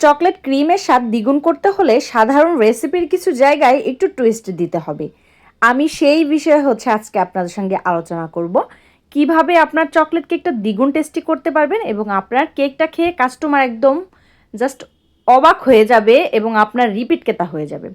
Chocolate ক্রিমের স্বাদ দ্বিগুণ করতে হলে সাধারণ রেসিপির কিছু জায়গায় একটু টুইস্ট দিতে হবে। আমি সেই বিষয়ে হচ্ছে আজকে আপনাদের সঙ্গে আলোচনা করব। কীভাবে আপনার চকলেট কেকটা দ্বিগুণ টেস্টি করতে পারবেন এবং আপনার কেকটা খেয়ে কাস্টমার একদম জাস্ট অবাক হয়ে যাবে এবং আপনার রিপিট কেতা হয়ে যাবে।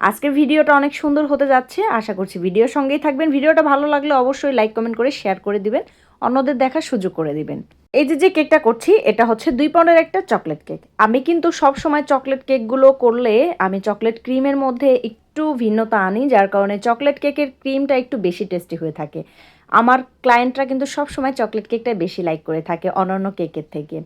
আজকের ভিডিওটা অনেক সুন্দর হতে যাচ্ছে। আশা করছি ভিডিওর সঙ্গেই থাকবেন। ভিডিওটা ভালো লাগলে অবশ্যই লাইক কমেন্ট করে শেয়ার করে দিবেন। অন্যদের দেখার সুযোগ করে দিবেন। এই যে যে কেকটা করছি, এটা হচ্ছে দুই পাউন্ডের একটা চকলেট কেক। আমি কিন্তু সব সময় চকলেট কেকগুলো করলে আমি চকলেট ক্রিমের মধ্যে একটু ভিন্নতা আনি, যার কারণে চকলেট কেকের ক্রিমটা একটু বেশি টেস্টি হয়ে থাকে। আমার ক্লায়েন্টরা কিন্তু সব সময় চকলেট কেকটা বেশি লাইক করে থাকে অন্যান্য কেকের থেকে।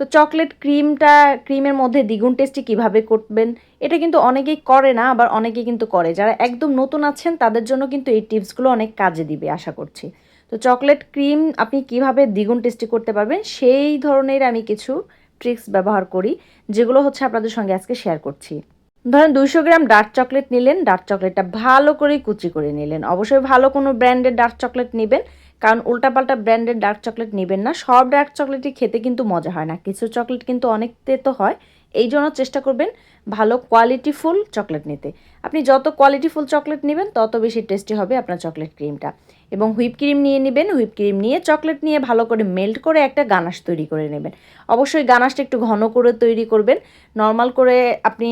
তো চকলেট ক্রিমটা, ক্রিমের মধ্যে দ্বিগুণ টেস্টি কীভাবে করবেন, এটা কিন্তু অনেকেই করে না, আবার অনেকেই কিন্তু করে। যারা একদম নতুন আছেন, তাদের জন্য কিন্তু এই টিপসগুলো অনেক কাজে দিবে, আশা করছি। তো চকলেট ক্রিম আপনি কীভাবে দ্বিগুণ টেস্টি করতে পারবেন, সেই ধরনের আমি কিছু ট্রিক্স ব্যবহার করি, যেগুলো হচ্ছে আপনাদের সঙ্গে আজকে শেয়ার করছি। ধরেন দুইশো গ্রাম ডার্ক চকলেট নিলেন ডার্ক চকলেটটা ভালো করে কুচি করে নিলেন। অবশ্যই ভালো কোনো ব্র্যান্ডের ডার্ক চকলেট নেবেন, কারণ উল্টাপাল্টা ব্র্যান্ডের ডার্ক চকলেট নেবেন না, সব ডার্ক চকলেটই খেতে কিন্তু মজা হয় না। কিছু চকলেট কিন্তু অনেক তেতো হয় এই জন্য চেষ্টা করবেন ভালো কোয়ালিটিফুল চকলেট নিতে। আপনি যত কোয়ালিটিফুল চকলেট নেবেন, তত বেশি টেস্টি হবে আপনার চকলেট ক্রিমটা এবং হুইপ ক্রিম নিয়ে নেবেন হুইপ ক্রিম নিয়ে চকলেট নিয়ে ভালো করে মেল্ট করে একটা গানাশ তৈরি করে নেবেন। অবশ্যই গানাশটা একটু ঘন করে তৈরি করবেন। নর্মাল করে আপনি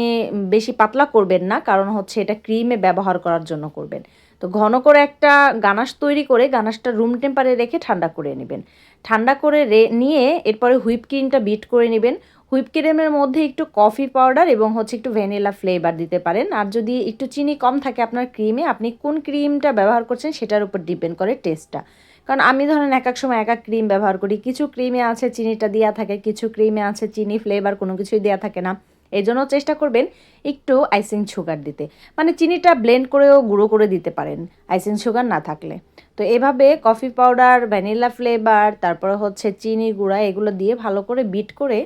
বেশি পাতলা করবেন না, কারণ হচ্ছে এটা ক্রিমে ব্যবহার করার জন্য করবেন। তো ঘন করে একটা গানাশ তৈরি করে গানাশটা রুম টেম্পারে রেখে ঠান্ডা করে নেবেন। ঠান্ডা করে নিয়ে এরপরে হুইপ ক্রিমটা বিট করে নেবেন। হুইপ ক্রিমের মধ্যে একটু কফি পাউডার এবং হচ্ছে একটু ভ্যানিলা ফ্লেভার দিতে পারেন। আর যদি একটু চিনি কম থাকে আপনার ক্রিমে, আপনি কোন ক্রিমটা ব্যবহার করছেন সেটার উপর ডিপেন্ড করে টেস্টটা। কারণ আমি ধরেন এক এক সময় এক এক ক্রিম ব্যবহার করি। কিছু ক্রিমে আছে চিনিটা দেওয়া থাকে, কিছু ক্রিমে আছে চিনি ফ্লেভার কোনো কিছুই দেওয়া থাকে না। এই জন্য চেষ্টা করবেন একটু আইসিং সুগার দিতে। মানে চিনিটা ব্লেন্ড করেও গুঁড়ো করে দিতে পারেন, আইসিং সুগার না থাকলে। তো এভাবে কফি পাউডার, ভ্যানিলা ফ্লেভার, তারপরে হচ্ছে চিনি গুঁড়া এগুলো দিয়ে ভালো করে বিট করে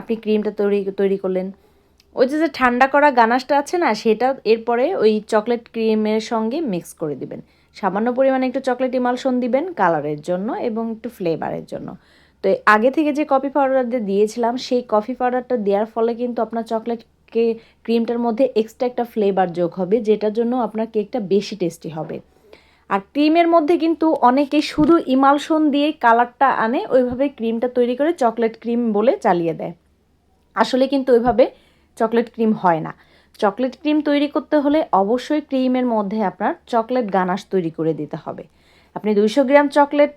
আপনি ক্রিমটা তৈরি তৈরি করলেন। ওই যে যে ঠান্ডা করা গানাশটা আছে না, সেটা এরপরে ওই চকলেট ক্রিমের সঙ্গে মিক্স করে দিবেন। সামান্য পরিমাণে একটু চকলেট ইমালশন দিবেন কালারের জন্য এবং একটু ফ্লেভারের জন্য। তো আগে থেকে যে কফি পাউডারটা দিয়েছিলাম, সেই কফি পাউডারটা দেওয়ার ফলে কিন্তু আপনার চকলেট কে, ক্রিমটার মধ্যে এক্সট্রা একটা ফ্লেভার যোগ হবে, যেটার জন্য আপনার কেকটা বেশি টেস্টি হবে। আর ক্রিমের মধ্যে কিন্তু অনেকে শুধু ইমালশন দিয়ে কালারটা আনে, ওইভাবে ক্রিমটা তৈরি করে চকলেট ক্রিম বলে চালিয়ে দেয়। আসলে কিন্তু ওইভাবে চকলেট ক্রিম হয় না। চকলেট ক্রিম তৈরি করতে হলে অবশ্যই ক্রিমের মধ্যে আপনার চকলেট গানাশ তৈরি করে দিতে হবে। আপনি দুইশো গ্রাম চকলেট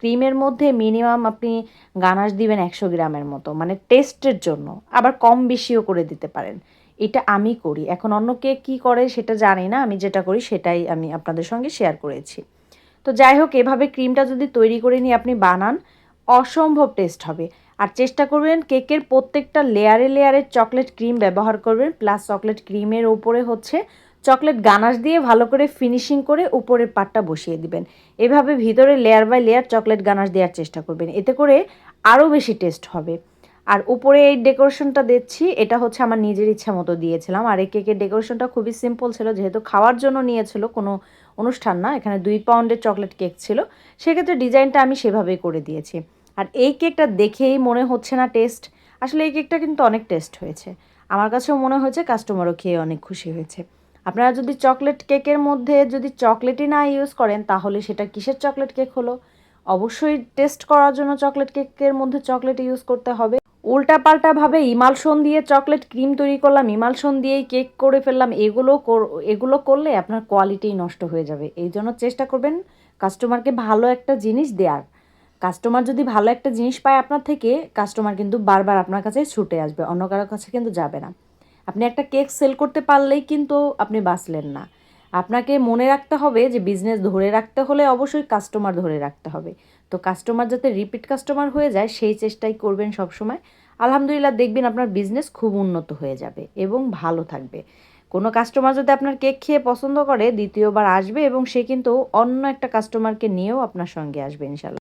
ক্রিমের মধ্যে মিনিমাম আপনি গানাশ দিবেন একশো গ্রামের মতো মানে টেস্টের জন্য। আবার কম বেশিও করে দিতে পারেন। এটা আমি করি। এখন অন্য কে কী করে সেটা জানি না। আমি যেটা করি সেটাই আমি আপনাদের সঙ্গে শেয়ার করেছি। তো যাই হোক, এভাবে ক্রিমটা যদি তৈরি করে নিয়ে আপনি বানান, অসম্ভব টেস্ট হবে। আর চেষ্টা করবেন কেকের প্রত্যেকটা লেয়ারে লেয়ারে চকলেট ক্রিম ব্যবহার করবেন, প্লাস চকলেট ক্রিমের ওপরে হচ্ছে চকলেট গানাশ দিয়ে ভালো করে ফিনিশিং করে উপরের পাটটা বসিয়ে দিবেন। এভাবে ভিতরে layer by layer chocolate ganache দেওয়ার চেষ্টা করবেন। এতে করে আরও বেশি টেস্ট হবে। আর উপরে এই ডেকোরেশনটা দিচ্ছি, এটা হচ্ছে আমার নিজের ইচ্ছা মতো দিয়েছিলাম। আর এই কেকের ডেকোরেশনটা খুবই সিম্পল ছিল, যেহেতু খাওয়ার জন্য নিয়েছিল, কোনো অনুষ্ঠান না, এখানে দুই পাউন্ডের চকলেট কেক ছিল। সেক্ষেত্রে ডিজাইনটা আমি সেভাবেই করে দিয়েছি। আর এই কেকটা দেখেই মনে হচ্ছে না টেস্ট। আসলে এই কেকটা কিন্তু অনেক টেস্ট হয়েছে। আমার কাছেও মনে হয়েছে, কাস্টমারও খেয়ে অনেক খুশি হয়েছে। আপনারা যদি চকলেট কেকের মধ্যে যদি চকলেটই না ইউজ করেন, তাহলে সেটা কিসের চকলেট কেক হলো? অবশ্যই টেস্ট করার জন্য চকলেট কেকের মধ্যে চকলেট ইউজ করতে হবে। উল্টাপাল্টাভাবে ইমালশন দিয়ে চকলেট ক্রিম তৈরি করলাম, ইমালশন দিয়েই কেক করে ফেললাম, এগুলো এগুলো করলে আপনার কোয়ালিটি নষ্ট হয়ে যাবে। এই জন্য চেষ্টা করবেন, কাস্টমারকে ভালো একটা জিনিস দেওয়ার কাস্টমার যদি ভালো একটা জিনিস পায় আপনার থেকে, কাস্টমার কিন্তু বারবার আপনার কাছে ছুটে আসবে, অন্য কারোর কাছে কিন্তু যাবে না। আপনি একটা কেক সেল করতে পারলেই কিন্তু আপনি বাঁচলেন না। আপনাকে মনে রাখতে হবে যে বিজনেস ধরে রাখতে হলে অবশ্যই কাস্টমার ধরে রাখতে হবে। তো কাস্টমার যাতে রিপিট কাস্টমার হয়ে যায়, সেই চেষ্টাই করবেন সবসময়। আলহামদুলিল্লাহ দেখবেন আপনার বিজনেস খুব উন্নত হয়ে যাবে এবং ভালো থাকবে। কোনো কাস্টমার যদি আপনার কেক খেয়ে পছন্দ করে, দ্বিতীয়বার আসবে এবং সে কিন্তু অন্য একটা কাস্টমারকে নিয়েও আপনার সঙ্গে আসবে ইনশাল্লাহ